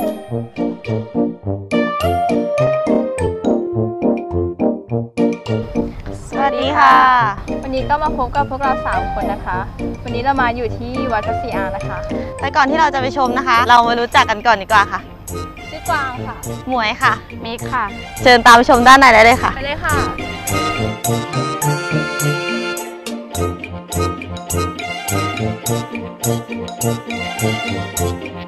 สวัสดีค่ะ วันนี้ก็มาพบกับพวกเรา 3 คนนะคะ วันนี้เรามาอยู่ที่วัดพระศรีอางนะคะ แต่ก่อนที่เราจะไปชมนะคะ เรามารู้จักกันก่อนดีกว่าค่ะ ชื่อกวางค่ะ หมวยค่ะ มิกค่ะ เชิญตามไปชมด้านในได้เลยค่ะ ไปเลยค่ะ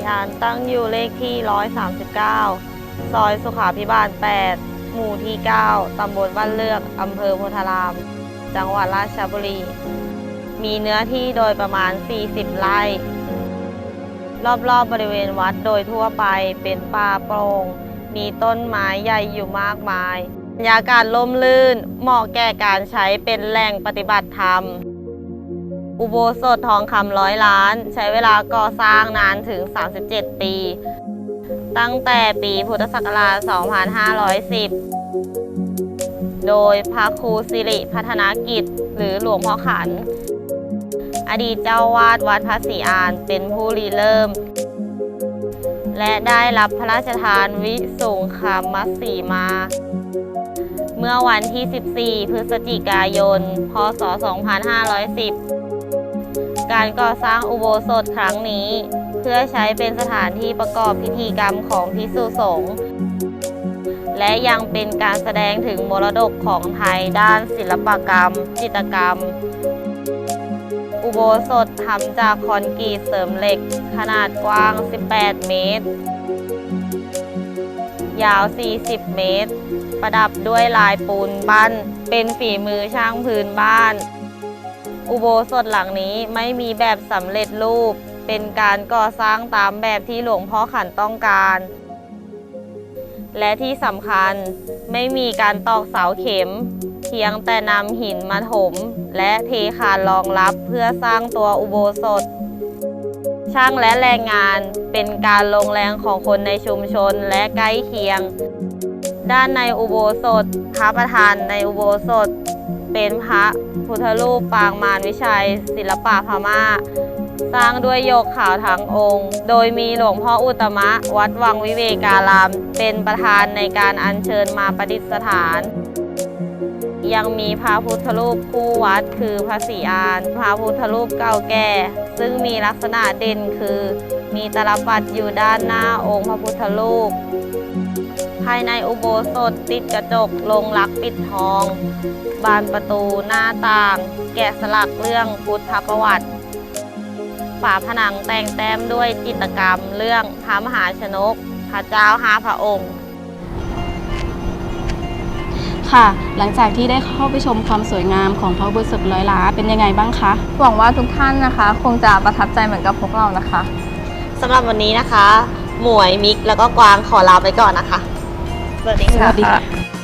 4 อันตั้งอยู่เลขที่ 139 ซอยสุขาพิบาล 8 หมู่ที่ 9 ตำบลบ้านเลือกอำเภอโพธาราม จังหวัดราชบุรี มีเนื้อที่โดยประมาณ 40 ไร่ รอบๆบบริเวณวัดโดยทั่วไปเป็นป่าโปรง่ง มีต้นไม้ใหญ่อยู่มากมายบรรยากาศล่มลื่น เหมาะแก่การใช้เป็นแหล่งปฏิบัติธรรม อุโบสถทองคำร้อยล้าน ใช้เวลาก่อสร้างนานถึง 37 ปี ตั้งแต่ปีพุทธศักราช 2510 โดยพระครูสิริพัฒนากิจ หรือหลวงพ่อขัน อดีตเจ้าวาดวัดพระศรีอานเป็นผู้ริเริ่ม และได้รับพระราชทานวิสุงคามัสีมาเมื่อวันที่ 14 พฤศจิกายน พศ 2510 การก่อสร้างอุโบสถครั้งนี้ เพื่อใช้เป็นสถานที่ประกอบพิธีกรรมของพิสุสงฆ์และยังเป็นการแสดงถึงมรดกของไทยด้านศิลปกรรม จิตรกรรม อุโบสถทำจากคอนกรีตเสริมเหล็ก ขนาดกว้าง 18 เมตร ยาว 40 เมตร ประดับด้วยลายปูนปั้น เป็นฝีมือช่างพื้นบ้าน อุโบสถหลังนี้ไม่มีแบบสำเร็จรูป เป็นการก่อสร้างตามแบบที่หลวงพ่อขันต้องการ และที่สำคัญไม่มีการตอกเสาเข็ม เพียงแต่นำหินมาถม และเทคานรองรับเพื่อสร้างตัวอุโบสถ ช่างและแรงงานเป็นการลงแรงของคนในชุมชนและใกล้เคียง ด้านในอุโบสถพระประธานในอุโบสถ เป็นพระพุทธรูปปางมารวิชัย ศิลปะพม่า สร้างด้วยโยกขาวทั้งองค์ โดยมีหลวงพ่ออุตตมะ วัดวังวิเวการาม เป็นประธานในการอัญเชิญมาประดิษฐาน ยังมีพระพุทธรูปคู่วัดคือพระศรีอาน พระพุทธรูปเก่าแก่ ซึ่งมีลักษณะเด่นคือ มีตลปัดอยู่ด้านหน้าองค์พระพุทธรูป ภายในอุโบสถติดกระจกลงรักปิดทอง บานประตูหน้าต่าง แกะสลักเรื่องพุทธประวัติ ฝาผนังแต่งแต้มด้วยจิตรกรรมเรื่องพระมหาชนก พระเจ้าห้าพระองค์ค่ะหลังจากที่ได้เข้าไปชมความสวยงามของพระอุโบสถร้อยล้านเป็นยังไงบ้างคะหวังว่าทุกท่านนะคะ คงจะประทับใจเหมือนกับพวกเรานะคะสำหรับวันนี้นะคะ หมวยมิกแล้วก็กวางขอลาไปก่อนนะคะ สวัสดีสค่ะวัสดีค่ะ